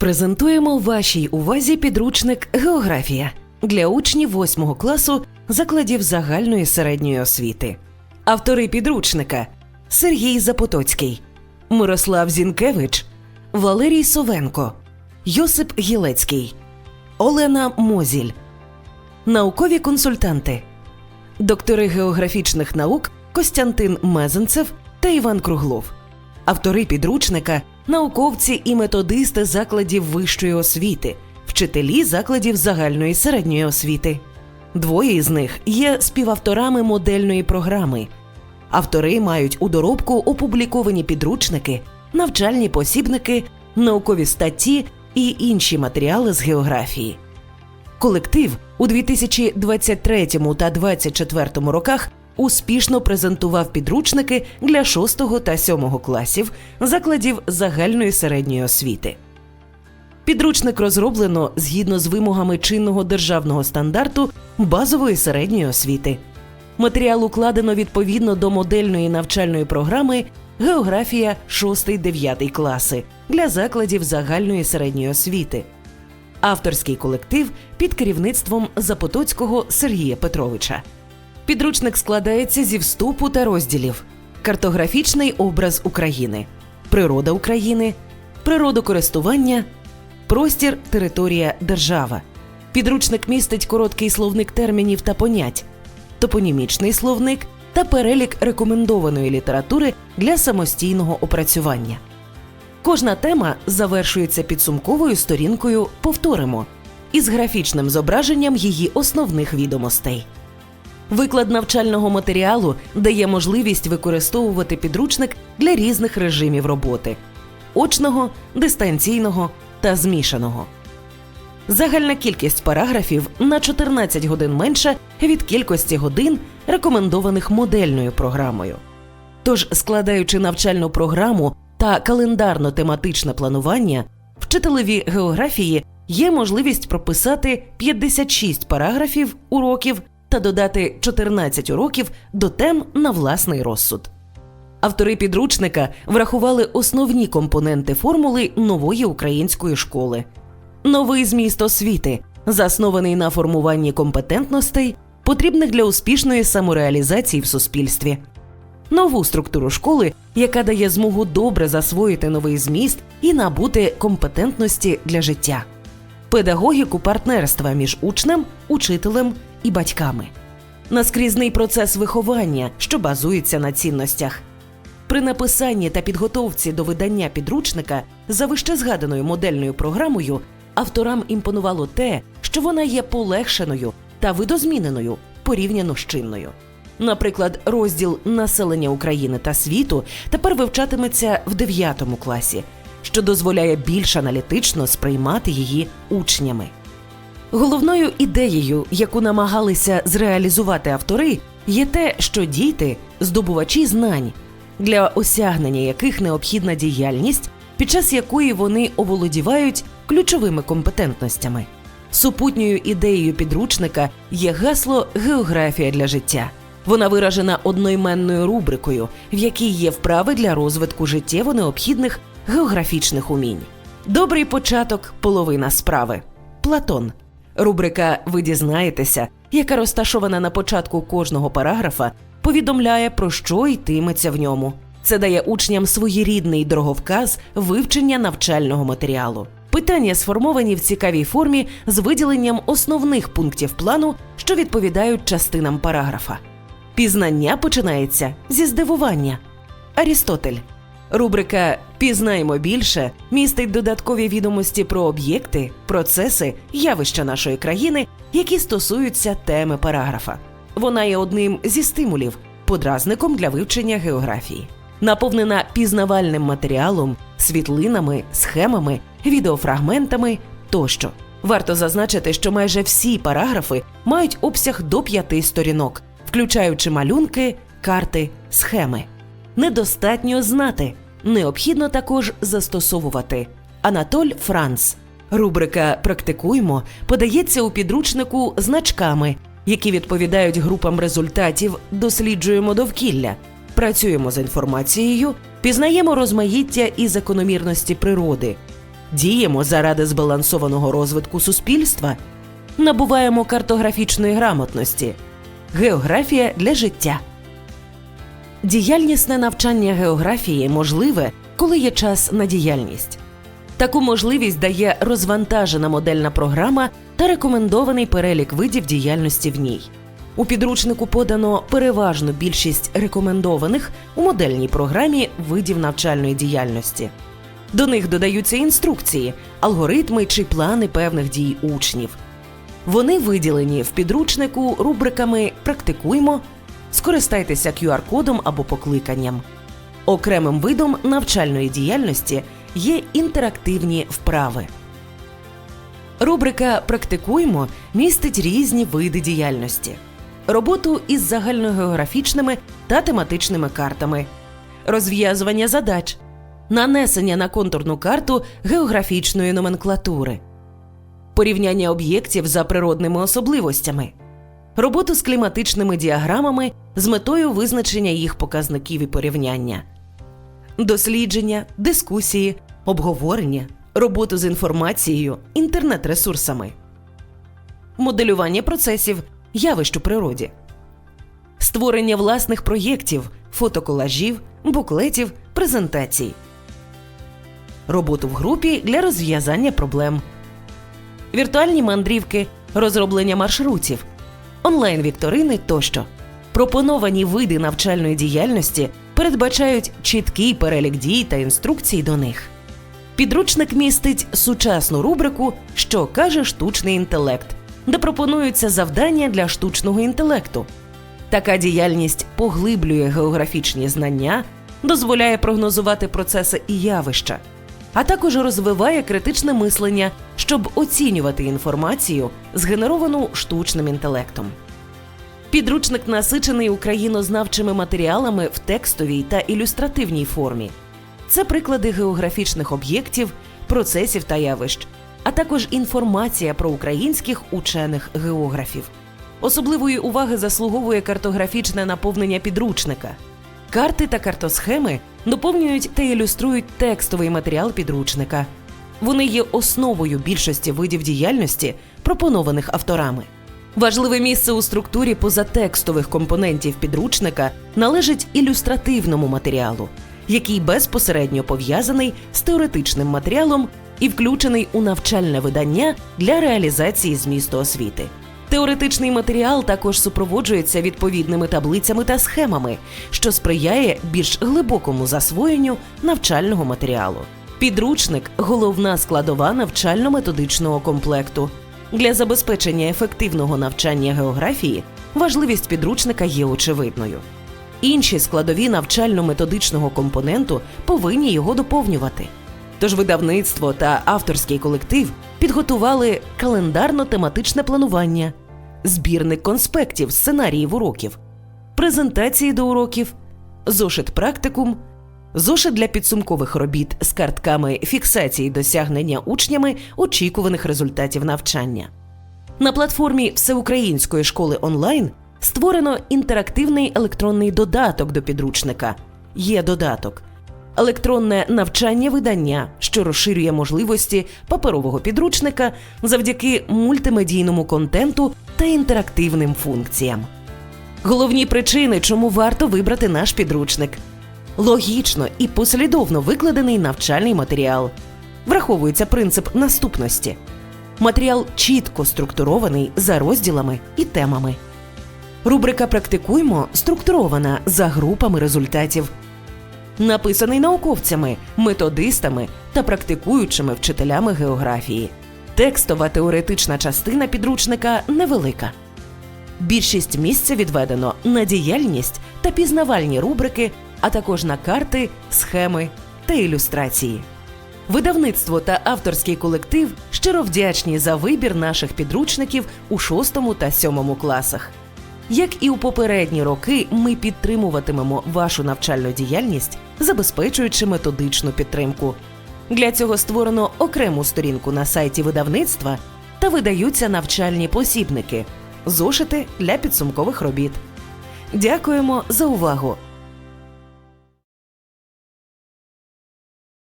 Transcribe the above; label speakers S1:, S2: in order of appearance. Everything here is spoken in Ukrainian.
S1: Презентуємо вашій увазі підручник Географія для учнів 8 класу закладів загальної середньої освіти. Автори підручника Сергій Запотоцький, Мирослав Зінкевич, Валерій Совенко, Йосип Гілецький, Олена Мозіль. Наукові консультанти, доктори географічних наук Костянтин Мезенцев та Іван Круглов. Автори підручника науковці і методисти закладів вищої освіти, вчителі закладів загальної середньої освіти. Двоє із них є співавторами модельної програми. Автори мають у доробку опубліковані підручники, навчальні посібники, наукові статті і інші матеріали з географії. Колектив у 2023 та 2024 роках успішно презентував підручники для 6 та 7 класів закладів загальної середньої освіти. Підручник розроблено згідно з вимогами чинного державного стандарту базової середньої освіти. Матеріал укладено відповідно до модельної навчальної програми Географія 6-9 класи для закладів загальної середньої освіти. Авторський колектив під керівництвом Запотоцького Сергія Петровича. Підручник складається зі вступу та розділів: картографічний образ України, природа України, природокористування, простір, територія, держава. Підручник містить короткий словник термінів та понять, топонімічний словник та перелік рекомендованої літератури для самостійного опрацювання. Кожна тема завершується підсумковою сторінкою Повторимо із графічним зображенням її основних відомостей. Виклад навчального матеріалу дає можливість використовувати підручник для різних режимів роботи очного, дистанційного та змішаного. Загальна кількість параграфів на 14 годин менша від кількості годин, рекомендованих модельною програмою. Тож, складаючи навчальну програму та календарно-тематичне планування, вчителеві географії є можливість прописати 56 параграфів уроків та додати 14 уроків до тем на власний розсуд. Автори підручника врахували основні компоненти формули нової української школи. Новий зміст освіти, заснований на формуванні компетентностей, потрібних для успішної самореалізації в суспільстві, нову структуру школи, яка дає змогу добре засвоїти новий зміст і набути компетентності для життя, педагогіку партнерства між учнем, учителем і батьками, наскрізний процес виховання, що базується на цінностях. При написанні та підготовці до видання підручника за вище згаданою модельною програмою авторам імпонувало те, що вона є полегшеною та видозміненою порівняно з чинною. Наприклад, розділ населення України та світу тепер вивчатиметься в 9 класі, що дозволяє більш аналітично сприймати її учнями. Головною ідеєю, яку намагалися зреалізувати автори, є те, що діти здобувачі знань, для осягнення яких необхідна діяльність, під час якої вони оволодівають ключовими компетентностями. Супутньою ідеєю підручника є гасло Географія для життя. Вона виражена одноіменною рубрикою, в якій є вправи для розвитку життєво необхідних географічних умінь. Добрий початок половина справи. Платон. Рубрика Ви дізнаєтеся, яка розташована на початку кожного параграфа, повідомляє, про що йтиметься в ньому. Це дає учням своєрідний дороговказ вивчення навчального матеріалу. Питання сформовані в цікавій формі з виділенням основних пунктів плану, що відповідають частинам параграфа. Пізнання починається зі здивування. Арістотель. Рубрика Пізнаємо більше містить додаткові відомості про об'єкти, процеси, явища нашої країни, які стосуються теми параграфа. Вона є одним зі стимулів, подразником для вивчення географії, наповнена пізнавальним матеріалом, світлинами, схемами, відеофрагментами тощо. Варто зазначити, що майже всі параграфи мають обсяг до п'яти сторінок, включаючи малюнки, карти, схеми. Недостатньо знати, необхідно також застосовувати. Анатоль Франц. Рубрика Практикуймо подається у підручнику значками, які відповідають групам результатів Досліджуємо довкілля, працюємо з інформацією, пізнаємо розмаїття і закономірності природи, Діємо заради збалансованого розвитку суспільства, набуваємо картографічної грамотності, географія для життя. Діяльнісне навчання географії можливе, коли є час на діяльність. Таку можливість дає розвантажена модельна програма та рекомендований перелік видів діяльності в ній. У підручнику подано переважну більшість рекомендованих у модельній програмі видів навчальної діяльності. До них додаються інструкції, алгоритми чи плани певних дій учнів. Вони виділені в підручнику рубриками Практикуймо, скористайтеся QR-кодом або покликанням. Окремим видом навчальної діяльності є інтерактивні вправи. Рубрика Практикуймо містить різні види діяльності: роботу із загальногеографічними та тематичними картами, розв'язування задач, нанесення на контурну карту географічної номенклатури, порівняння об'єктів за природними особливостями, роботу з кліматичними діаграмами з метою визначення їх показників і порівняння, дослідження, дискусії, обговорення, роботу з інформацією, інтернет-ресурсами, моделювання процесів, явищ у природі, створення власних проєктів, фотоколажів, буклетів, презентацій, роботу в групі для розв'язання проблем, віртуальні мандрівки, розроблення маршрутів, онлайн-вікторини тощо. Пропоновані види навчальної діяльності передбачають чіткий перелік дій та інструкцій до них. Підручник містить сучасну рубрику Що каже штучний інтелект, де пропонуються завдання для штучного інтелекту. Така діяльність поглиблює географічні знання, дозволяє прогнозувати процеси і явища, а також розвиває критичне мислення, щоб оцінювати інформацію, згенеровану штучним інтелектом. Підручник насичений українознавчими матеріалами в текстовій та ілюстративній формі. Це приклади географічних об'єктів, процесів та явищ, а також інформація про українських учених географів. Особливої уваги заслуговує картографічне наповнення підручника. Карти та картосхеми доповнюють та ілюструють текстовий матеріал підручника. Вони є основою більшості видів діяльності, пропонованих авторами. Важливе місце у структурі позатекстових компонентів підручника належить ілюстративному матеріалу, який безпосередньо пов'язаний з теоретичним матеріалом і включений у навчальне видання для реалізації змісту освіти. Теоретичний матеріал також супроводжується відповідними таблицями та схемами, що сприяє більш глибокому засвоєнню навчального матеріалу. Підручник головна складова навчально-методичного комплекту. Для забезпечення ефективного навчання географії важливість підручника є очевидною. Інші складові навчально-методичного компоненту повинні його доповнювати. Тож видавництво та авторський колектив підготували календарно-тематичне планування, збірник конспектів, сценаріїв уроків, презентації до уроків, зошит практикум, зошит для підсумкових робіт з картками фіксації досягнення учнями очікуваних результатів навчання. На платформі Всеукраїнської школи онлайн створено інтерактивний електронний додаток до підручника. Є додаток. Електронне навчання видання, що розширює можливості паперового підручника завдяки мультимедійному контенту та інтерактивним функціям. Головні причини, чому варто вибрати наш підручник. Логічно і послідовно викладений навчальний матеріал. Враховується принцип наступності. Матеріал чітко структурований за розділами і темами. Рубрика Практикуймо структурована за групами результатів. Написаний науковцями, методистами та практикуючими вчителями географії. Текстова теоретична частина підручника невелика. Більшість місця відведено на діяльність та пізнавальні рубрики, а також на карти, схеми та ілюстрації. Видавництво та авторський колектив щиро вдячні за вибір наших підручників у 6 та 7 класах. Як і у попередні роки, ми підтримуватимемо вашу навчальну діяльність, забезпечуючи методичну підтримку. Для цього створено окрему сторінку на сайті видавництва та видаються навчальні посібники, зошити для підсумкових робіт. Дякуємо за увагу!